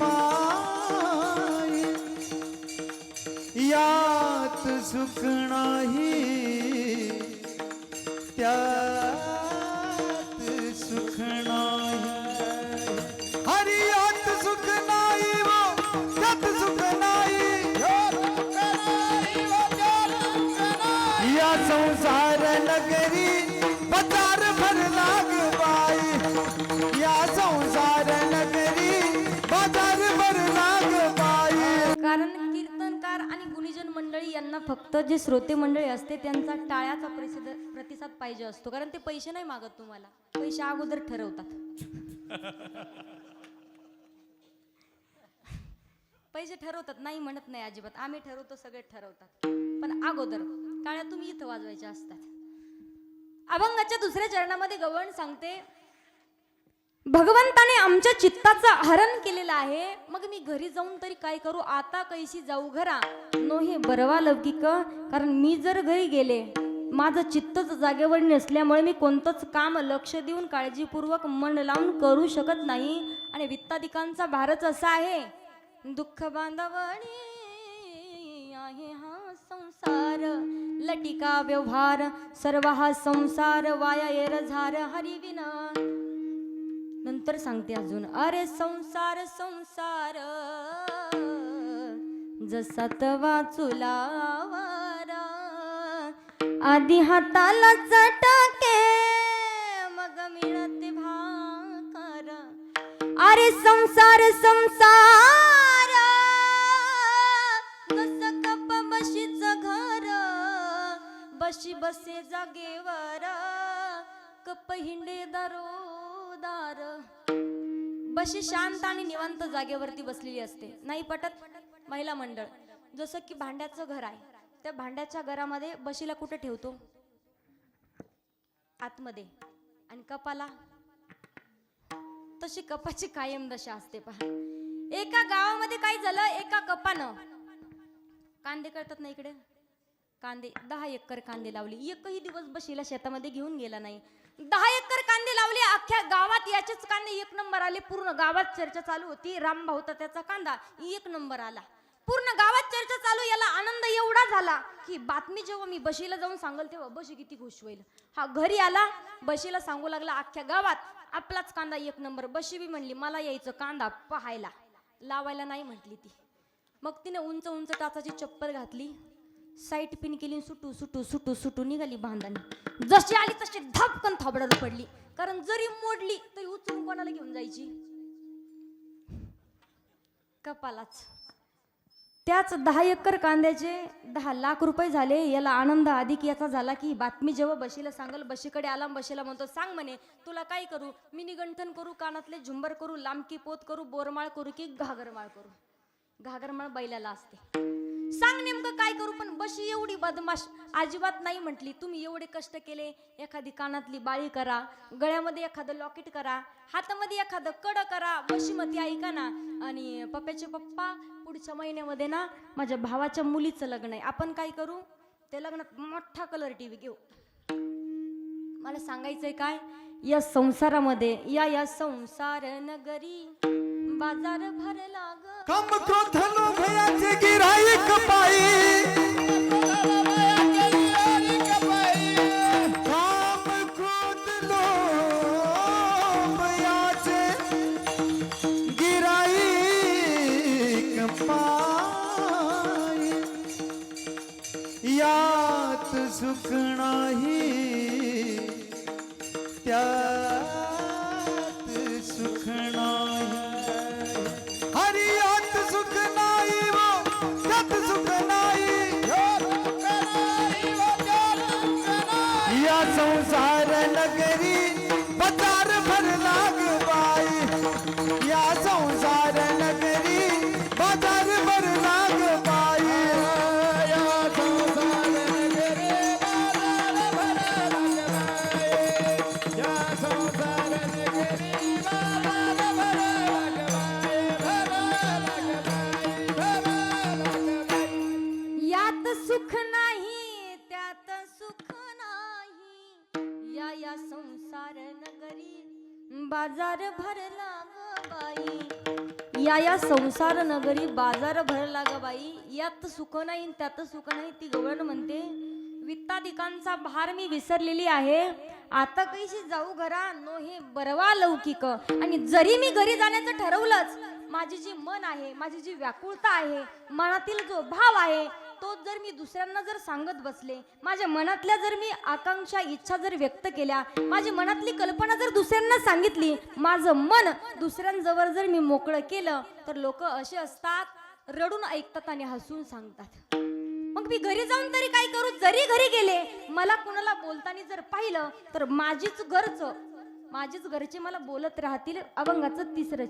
पाय. यात सुख नाही त्यात सुख नाही. हरी यात सुख नाही हो, त्यात सुख नाही. या संसार नगरी कारण कीर्तनकार आणि गुणीजन मंडळी यांना फक्त जे श्रोते मंडळी असते त्यांचा टाळ्याचा प्रसिद्ध प्रतिसाद पाहिजे असतो. कारण ते पैसे नाही मागत तुम्हाला. पैसे अगोदर ठरवतात. पैसे ठरवतात नाही म्हणत नाही अजिबात. आम्ही ठरवतो सगळे ठरवतात. पण अगोदर टाळ्या तुम्ही इथं वाजवायच्या असतात. अभंगाच्या दुसऱ्या चरणामध्ये गवळण सांगते भगवंताने आमच्या चित्ताचं हरण केलेलं आहे. मग मी घरी जाऊन तरी काय करू? आता कैशी जाऊ घरा. नो हे बरवा लौकिक कारण मी जर घरी गेले माझं चित्तच जागेवर नसल्यामुळे मी कोणतंच काम लक्ष देऊन काळजीपूर्वक मन लावून करू शकत नाही. आणि वित्ताधिकांचा भारच असा आहे. दुःख बांधवणी आहे हा संसार. लटिका व्यवहार सर्व हा संसार वाया येर झार हरिविना. नंतर सांगते अजून. अरे संसार संसार जसा तवा चुलावारा आधी हाताला चटके मग मिळते भाकर. अरे संसार संसार कस कप बशीच घर बशी बसे जागेवर कप हिंडे दारो बशी शांत आणि निवांत जागेवरती बसलेली असते. नाही पटत महिला मंडळ. जसं की भांड्याचं घर आहे. त्या भांड्याच्या घरामध्ये बशीला कुठे ठेवतो? आतमध्ये. आणि कपाला? तशी कपाची कायम दशा असते पहा. एका गावामध्ये काय झालं एका कपानं. कांदे करतात ना इकडे? कांदे दहा एकर कांदे लावले. एकही दिवस बशीला शेतामध्ये घेऊन गेला नाही. दहा अख्ख्या गावात याचेच कांदे एक नंबर आले. पूर्ण गावात चर्चा चालू होती. रामभा होता त्याचा कांदा एक नंबर आला. पूर्ण गावात चर्चा चालू याला आनंद एवढा झाला की बातमी जेव्हा मी बशीला जाऊन सांगल तेव्हा बशी किती खुश होईल. हा घरी आला बशीला सांगू लागला अख्ख्या गावात आपलाच कांदा एक नंबर. बशी बी म्हणली मला यायचं कांदा पाहायला. लावायला नाही म्हटली ती. मग तिने उंच उंच टाचाची चप्पल घातली साईट पिन केली सुटू सुटू सुटू सुटू निघाली बांधानी जशी आली तशी धपकन थाबडाला पडली. कारण जरी मोडली तरी उचलून कोणाला घेऊन जायची? कपालाच. त्याच दहा एकर कांद्याचे दहा लाख रुपये झाले. याला आनंद अधिक याचा झाला की बातमी जेव्हा बशीला सांगल बशीकडे आला बशीला म्हणतो सांग म्हणे तुला काय करू? मी निगंठन करू कानातले झुंबर करू लांबकी पोत करू बोरमाळ करू की घागरमाळ करू? घागरमाळ बैलाला असते. सांग नेमकं काय करू पण बशी एवढी बदमाश. अजिबात नाही म्हटली तुम्ही एवढे कष्ट केले एखादी कानातली बाळी करा गळ्यामध्ये एखादं लॉकेट करा हातामध्ये एखादं कड करा बशीमध्ये ऐका ना. आणि पप्प्याचे पप्पा पुढच्या महिन्यामध्ये ना माझ्या भावाच्या मुलीचं लग्न आहे. आपण काय करू? ते लग्नात मोठा कलर टीव्ही घेऊ. मला सांगायचंय काय? या संसारामध्ये या या संसार नगरी. बाजार भरला ग काम क्रोध लोभयाचे गिराईक पायी काम क्रोध लोभयाचे गिराईक पायी यात सुख नाही त्या संसार नगरी बाजार भर लाग बाई या संसार नगरी बाजार भर लाग बाई या संसार नगरी बाई. या संसार नगरी बाई, बाई, बाई. यात सुख नाही संसार नगरी बाजार भरला ग बाई. या या संसार नगरी बाजार भरला ग बाई. यात सुख नाही त्यात सुख नाही ती गवळण म्हणते. वित्ताधिकांचा भार मी विसरलेली आहे. आता कैशी जाऊ घरा नो हे बरवा लौकिक. आणि जरी मी घरी जाण्याचं ठरवलंच माझी जी मन आहे माझी जी व्याकुळता आहे मनातील जो भाव आहे तो जर मी दुसऱ्यांना जर सांगत बसले माझ्या मनातल्या जर मी आकांक्षा इच्छा जर व्यक्त केल्या माझी मनातली कल्पना जर दुसऱ्यांना सांगितली माझं मन दुसऱ्यांजवळ जर मी मोकळं केलं तर लोक असे असतात रडून ऐकतात आणि हसून सांगतात. मग मी घरी जाऊन तरी काय करू? जरी घरी गेले मला कुणाला बोलताना जर पाहिलं तर माझीच घरच माझीच घरचे मला बोलत राहतील अभंगाचं तिसरं